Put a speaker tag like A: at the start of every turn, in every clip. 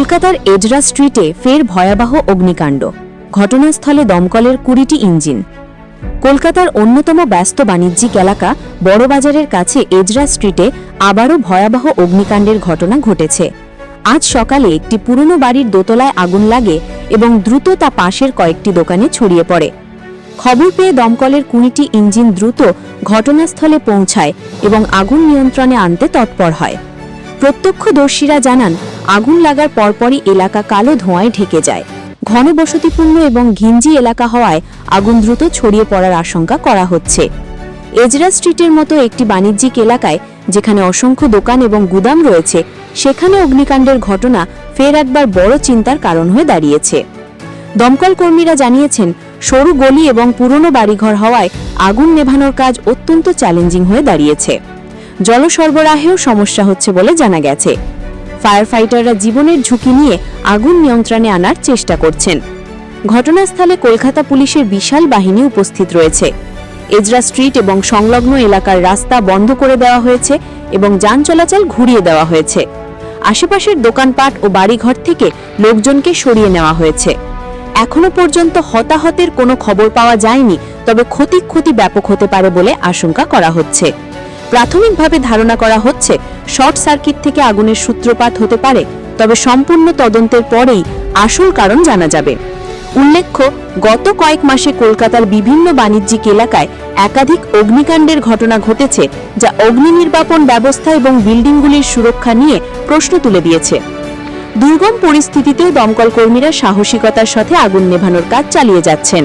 A: কলকাতার এজরা স্ট্রিটে ফের ভয়াবহ অগ্নিকাণ্ড। ঘটনাস্থলে দমকলের কুড়িটি ইঞ্জিন। কলকাতার অন্যতম ব্যস্ত বাণিজ্যিক এলাকা বড়বাজারের কাছে এজরা স্ট্রিটে আবারও ভয়াবহ অগ্নিকাণ্ডের ঘটনা ঘটেছে। আজ সকালে একটি পুরনো বাড়ির দোতলায় আগুন লাগে এবং দ্রুত তা পাশের কয়েকটি দোকানে ছড়িয়ে পড়ে। খবর পেয়ে দমকলের কুড়িটি ইঞ্জিন দ্রুত ঘটনাস্থলে পৌঁছায় এবং আগুন নিয়ন্ত্রণে আনতে তৎপর হয়। প্রত্যক্ষদর্শীরা জানান, আগুন লাগার পরপরই এলাকা কালো ধোঁয়ায় ঢেকে যায়। ঘনবসতিপূর্ণ এবং ঘিঞ্জি এলাকা হওয়ায় আগুন দ্রুত ছড়িয়ে পড়ার আশঙ্কা করা হচ্ছে। এজরা স্ট্রিটের মতো একটি বাণিজ্যিক এলাকায়, যেখানে অসংখ্য দোকান এবং গুদাম রয়েছে, সেখানে অগ্নিকাণ্ডের ঘটনা ফের একবার বড় চিন্তার কারণ হয়ে দাঁড়িয়েছে। দমকল কর্মীরা জানিয়েছেন, সরু গলি এবং পুরনো বাড়িঘর হওয়ায় আগুন নেভানোর কাজ অত্যন্ত চ্যালেঞ্জিং হয়ে দাঁড়িয়েছে। জল সরবরাহেও সমস্যা হচ্ছে বলে জানা গেছে। ফায়ার ফাইটাররা জীবনের ঝুঁকি নিয়ে আগুন নিয়ন্ত্রণে আনার চেষ্টা করছেন। ঘটনাস্থলে কলকাতা পুলিশের বিশাল বাহিনী উপস্থিত রয়েছে। এজরা স্ট্রিট এবং সংলগ্ন এলাকার রাস্তা বন্ধ করে দেওয়া হয়েছে এবং যান চলাচল ঘুরিয়ে দেওয়া হয়েছে। আশেপাশের দোকানপাট ও বাড়িঘর থেকে লোকজনকে সরিয়ে নেওয়া হয়েছে। এখনও পর্যন্ত হতাহতের কোনো খবর পাওয়া যায়নি, তবে ক্ষতি ক্ষতি ব্যাপক হতে পারে বলে আশঙ্কা করা হচ্ছে। প্রাথমিকভাবে ধারণা করা হচ্ছে শর্ট সার্কিট থেকে আগুনের সূত্রপাত হতে পারে, তবে সম্পূর্ণ তদন্তের পরেই আসল কারণ জানা যাবে। উল্লেখ্য, গত কয়েক মাসে কলকাতার বিভিন্ন বাণিজ্যিক এলাকায় একাধিক অগ্নিকাণ্ডের ঘটনা ঘটেছে, যা অগ্নি নির্বাপন ব্যবস্থা এবং বিল্ডিংগুলির সুরক্ষা নিয়ে প্রশ্ন তুলে দিয়েছে। দুর্গম পরিস্থিতিতেও দমকল কর্মীরা সাহসিকতার সাথে আগুন নেভানোর কাজ চালিয়ে যাচ্ছেন।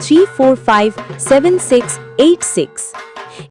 B: Three four five seven six eight six.